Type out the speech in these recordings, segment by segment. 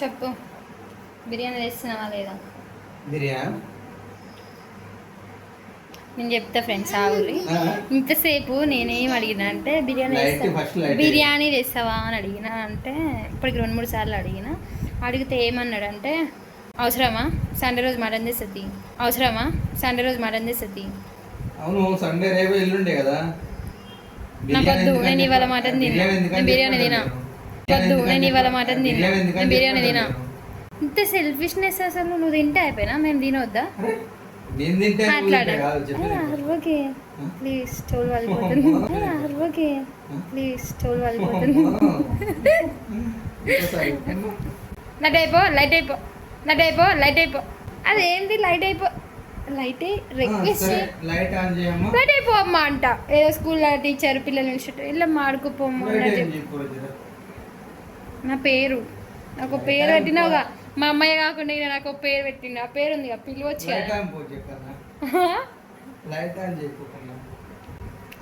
చెప్పు. బిర్యానీ వేస్తున్నావా లేదా? బిర్యానీ? నేను చెప్తా ఫ్రెండ్స్ ఆ. ఊరి ఇంతసేపు నేనేం అడిగినా అంటే బిర్యానీ. బిర్యానీ వేస్తావా అని అడిగిన అంటే ఇప్పటికి రెండు మూడు సార్లు అడిగిన. అడిగితే ఏమన్నాడు అంటే అవసరమా? సండే రోజు మటన్ చేస్తుంది అవసరమా? సండే రోజు మటన్ చేస్తుంది అవును సండే రేపు ఎల్లుండే కదా. నాకు వద్దు నేను ఇవాళ మటన్ తిన్నా. నేను బిర్యానీ తినా. వద్దు నేను ఇవాళ మటన్ తిన్నా. నేను బిర్యానీ తినా. ఇంత సెల్ఫిష్నెస్ అసలు నువ్వు తింటే అయిపోయినా? మేము తినొద్దా. ఓకే ప్లీజ్ స్టోల్ వాళ్ళిపోతుంది ఓకే ప్లీజ్ స్టోల్ వాళ్ళిపోతుంది. లైట్ అయిపో లైట్ అయిపో. లైట్ అయిపో లైట్ అయిపో. అదేంటి లైట్ అయిపో? లైట్ రిక్వెస్ట్ లైట్ ఆన్ చేయమ్మా. లైట్ అయిపో అమ్మ అంట. ఏదో స్కూల్లో టీచర్ పిల్లలు నుంచి ఇలా మాడుకోపోమ్మ లైట్ అన్నది ఏం చెప్పు జరా. నా పేరు. నాకు పేరు పెట్టినావుగా. మా అమ్మాయి కాకుండా ఈయన నాకు పేరు పెట్టిండు. ఆ పేరు ఉంది పిలవచ్చు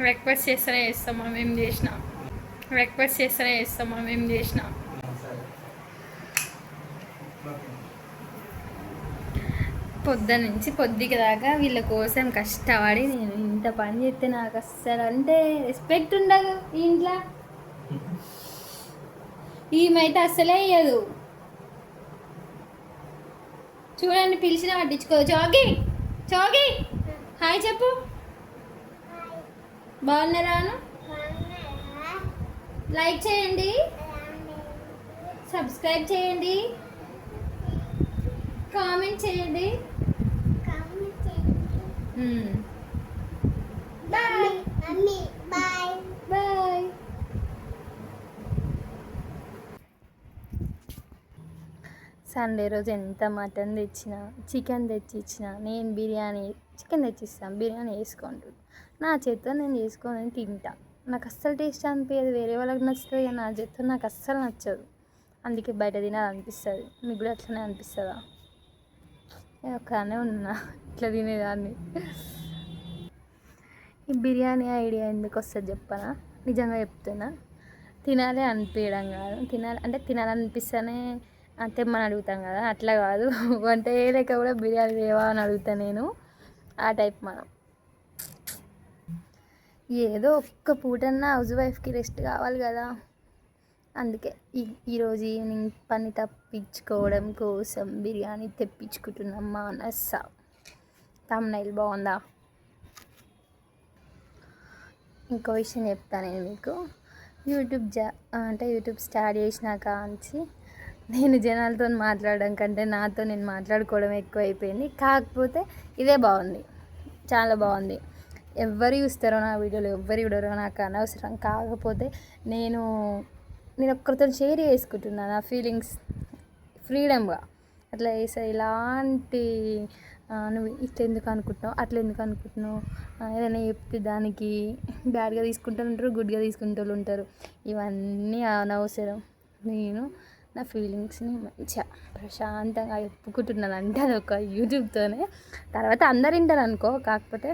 రిక్వెస్ట్ చేస్తేనే చేస్తాం మనం ఏం చేసినా. రిక్వెస్ట్ చేస్తేనే చేస్తాం మనం ఏం చేసినా. పొద్దున నుంచి పొద్దుకి దాకా వీళ్ళ కోసం కష్టపడి నేను ఇంత పని చేస్తే నాకు అస్సలు అంటే రెస్పెక్ట్ ఉండదు ఇంట్లో. ఈమెయితే అస్సలే ఇయ్యదు. చూడండి పిలిచిన పట్టించుకో. చోగి చోగి హాయ్ చెప్పు. బాగున్నారాను లైక్ చేయండి. సబ్స్క్రైబ్ చేయండి. కామెంట్ చేయండి. బాయ్. సండే రోజు ఎంత మటన్ తెచ్చినా చికెన్ తెచ్చిచ్చినా నేను బిర్యానీ చికెన్ తెచ్చిస్తాను బిర్యానీ వేసుకుంటాను నా చేతితో నేను చేసుకొని తింటా. నాకు అస్సలు టేస్ట్ అనిపించదు వేరే వాళ్ళకి నచ్చుతుంది కానీ నా చేతితో నాకు అస్సలు నచ్చదు. అందుకే బయట తినాలనిపిస్తుంది. మీకు కూడా అట్లనే అనిపిస్తుందా? నేను ఒక్కనే ఉన్నా ఇట్లా తినేదాన్ని. ఈ బిర్యానీ ఐడియా ఎందుకు వస్తుంది చెప్పనా? నిజంగా చెప్తున్నా. తినాలి అనిపించడం కాదు. తినాలి అంటే తినాలనిపిస్తేనే తెమ్మని అడుగుతాం కదా అట్లా కాదు. వంట చేయలేక కూడా బిర్యానీ తేవా అని అడుగుతా నేను. ఆ టైప్ మనం. ఏదో ఒక్క పూటన్నా హౌస్ వైఫ్కి రెస్ట్ కావాలి కదా. అందుకే ఈ ఈరోజు ఈవినింగ్ పని తప్పించుకోవడం కోసం బిర్యానీ తెప్పించుకుంటున్నాం మా తమ్నైల్ బాగుందా? ఇంకో విషయం చెప్తాను నేను మీకు. యూట్యూబ్ జా అంటే యూట్యూబ్ స్టార్ట్ చేసినాక నుంచి నేను జనాలతో మాట్లాడడం కంటే నాతో నేను మాట్లాడుకోవడం ఎక్కువ అయిపోయింది కాకపోతే ఇదే బాగుంది. చాలా బాగుంది. ఎవరు చూస్తారో నా వీడియోలు ఎవరు చూడరో నాకు అనవసరం. కాకపోతే నేను నేను ఒక్కరితో షేర్ చేసుకుంటున్నాను నా ఫీలింగ్స్ ఫ్రీడమ్గా అట్లా వేసా ఇలాంటి నువ్వు ఇట్లా ఎందుకు అనుకుంటున్నావు అట్లా ఎందుకు అనుకుంటున్నావు ఏదైనా చెప్తే దానికి బ్యాడ్గా తీసుకుంటూ ఉంటారు గుడ్గా తీసుకుంటూ ఉంటారు. ఇవన్నీ అనవసరం. నేను నా ఫీలింగ్స్ని మంచిగా ప్రశాంతంగా చెప్పుకుంటున్నాను అంటే అది ఒక యూట్యూబ్తోనే. తర్వాత అందరు వింటారు అనుకో కాకపోతే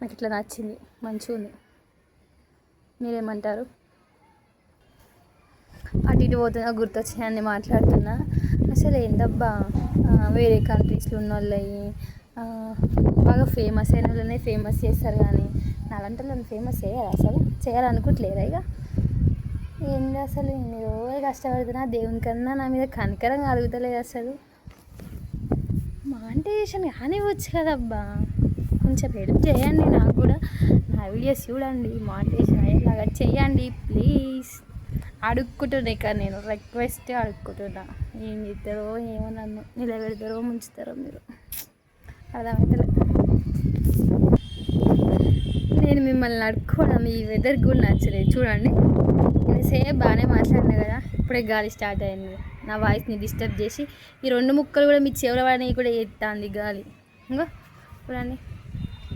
నాకు ఇట్లా నచ్చింది మంచిగా ఉంది. మీరేమంటారు? అటు ఇటు పోతున్నా గుర్తొచ్చినాయని మాట్లాడుతున్నా. అసలు ఏందబ్బా? వేరే కంట్రీస్లో ఉన్న వాళ్ళవి బాగా ఫేమస్ అయిన వాళ్ళనే ఫేమస్ చేస్తారు కానీ నాలంటే వాళ్ళని ఫేమస్ చేయరు అసలు? చేయాలనుకుంటలేరా ఇక? ఏంది అసలు? ఎన్ని రోజులు కష్టపడుతున్నా దేవుని కన్నా నా మీద కనికరం కలుగుతలేదు అసలు. మాంటేషన్ కానివ్వచ్చు కదబ్బా. కొంచెం హెల్ప్ చేయండి నాకు కూడా. నా వీడియోస్ చూడండి మాంటేషన్ అయ్యేలాగా చేయండి ప్లీజ్ అడుక్కుంటున్నా ఇక నేను రిక్వెస్ట్ అడుక్కుంటున్నా. ఏం చేస్తారో ఏమో నన్ను నిలబెడతారో ముంచుతారో మీరు. అర్థమవుతలే. నేను మిమ్మల్ని అడుక్కోవడం ఈ వెదర్ కూడా నచ్చలేదు. చూడండి. నేను సేమ్ బాగానే మాట్లాడినా కదా. ఇప్పుడే గాలి స్టార్ట్ అయింది. నా వాయిస్ని డిస్టర్బ్ చేసి ఈ రెండు ముక్కలు కూడా మీ చెవుల వాడిని కూడా ఎత్తాంది గాలి. ఇంకా చూడండి.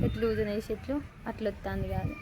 ఎట్లు ఊదిన ఎట్లు అట్లా వస్తుంది గాలి.